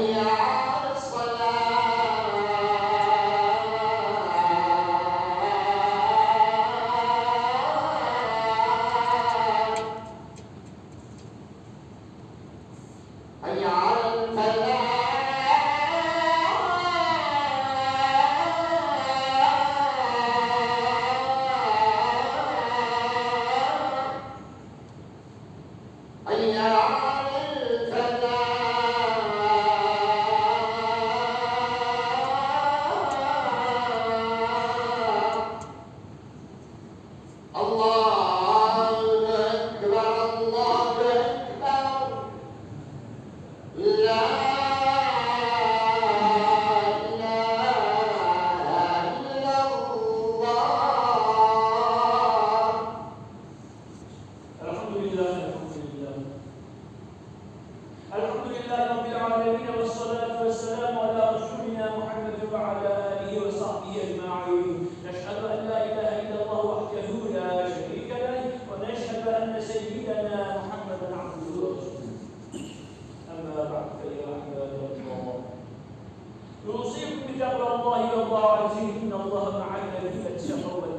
Hallelujah. الحمد لله رب العالمين والصلاة والسلام على رسولنا محمد وعلى آله وصحبه أجمعين. نشهد أن لا إله إلا الله وحده لا شريك له ونشهد أن سيدنا محمدا عبده ورسوله. أما بعد فيا عباد الله نوصيكم بتقوى الله وطاعته إن الله مع الذين اتقوا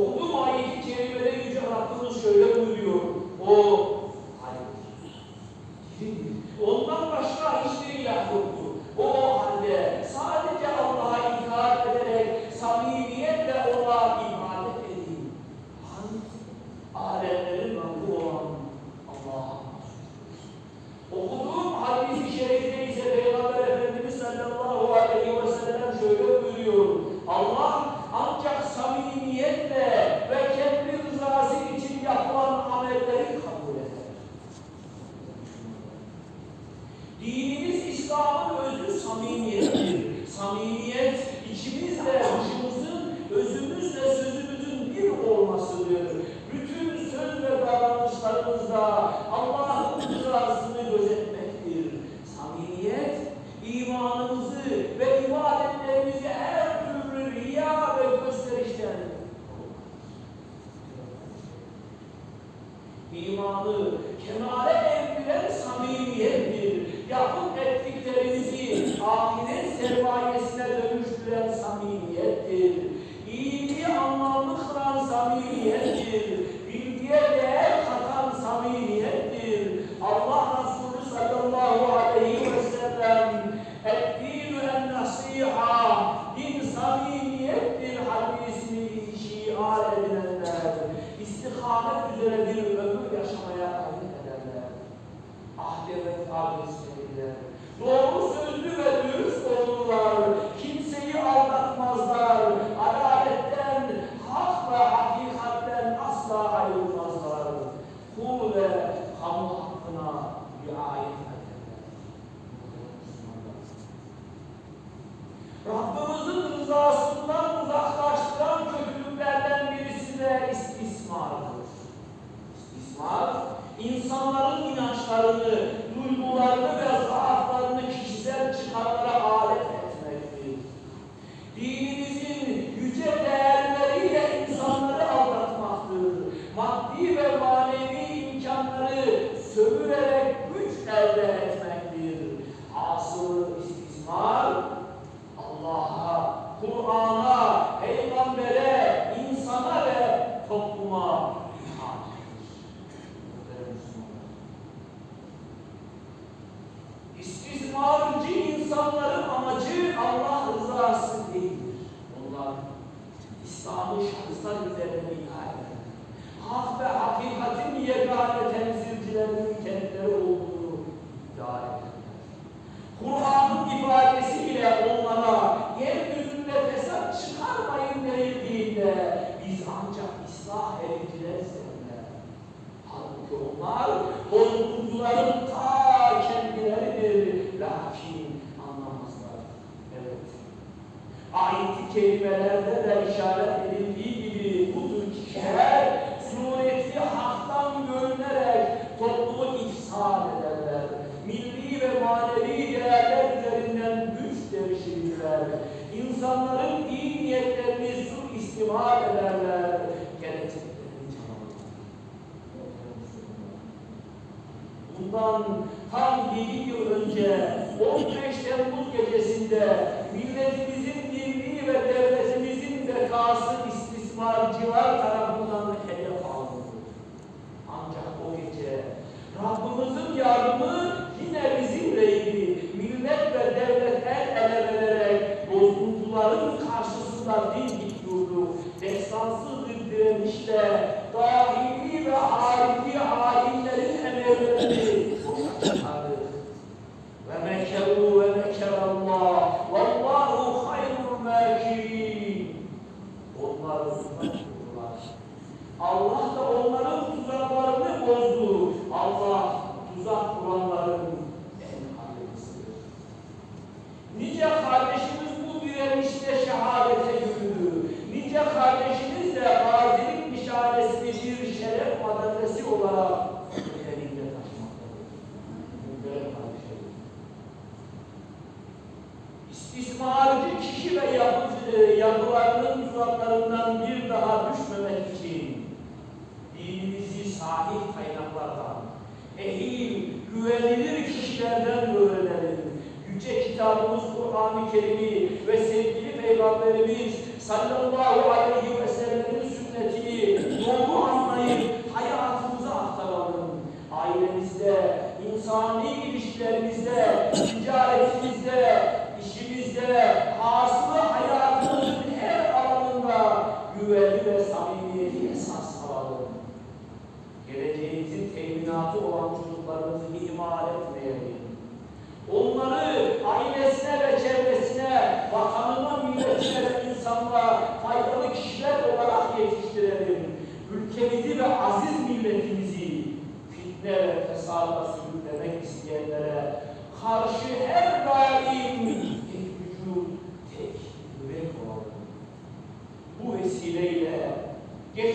너무 imanımızı ve ibadetlerimizi her türlü riya ve gösterişten imanı kemale cennet adresini bilen. Doğru söylüyor. Yeah. sahih kaynaklardan, ehil, güvenilir kişilerden öğrenelim. Yüce kitabımız Kur'an-ı Kerim'i ve sevgili Peygamberimiz sallallahu aleyhi ve sellem'in sünnetini doğru anlayıp hayatımıza aktaralım. Ailemizde, insani ilişkilerimizde, ticaretimizde, işimizde,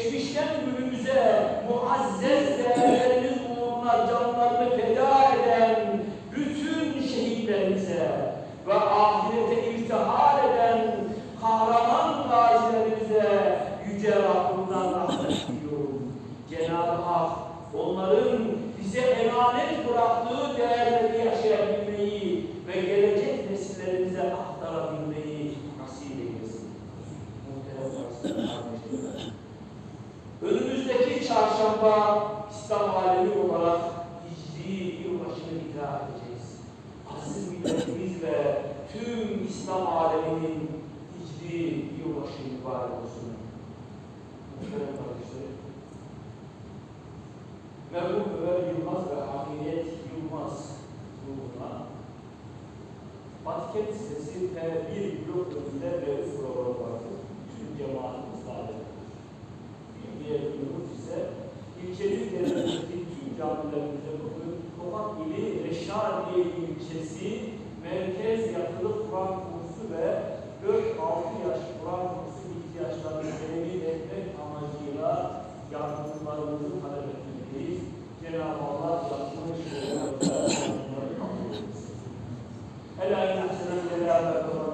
geçmişten günümüze muazzez değerlerimiz uğruna canlarını feda eden bütün şehitlerimize ve ahirete irtihar eden kahraman gazilerimize yüce Rabbimden rahmet diliyorum. Cenab-ı Hak onların bize emanet bıraktığı değerleri yaşayabilmeyi ve gelecek nesillerimize aktarabilmeyi nasip eylesin. Muhterem kardeşlerim önümüzdeki çarşamba İslam alemi olarak hicri yılbaşını idrak edeceğiz. Aziz milletimiz ve tüm İslam aleminin hicri yılbaşı mübarek olsun. Muhterem kardeşlerim. Merhum Ömer Yılmaz ve Hamiyet Yılmaz ruhuna Vatikan Lisesi bir blok önünde mevzu programı vardı. Tüm cemaatimiz davet diyebiliyoruz ise ilçenin genelindeki tüm camilerimize bugün Tokat ili Reşadiye ilçesi merkez yatılı Kur'an kursu ve 4-6 yaş Kur'an kursu ihtiyaçlarını temin etmek amacıyla yardımlarımızı talep etmekteyiz. Cenab-ı Allah yapmış olanları kabul etsin. Elhamdülillah.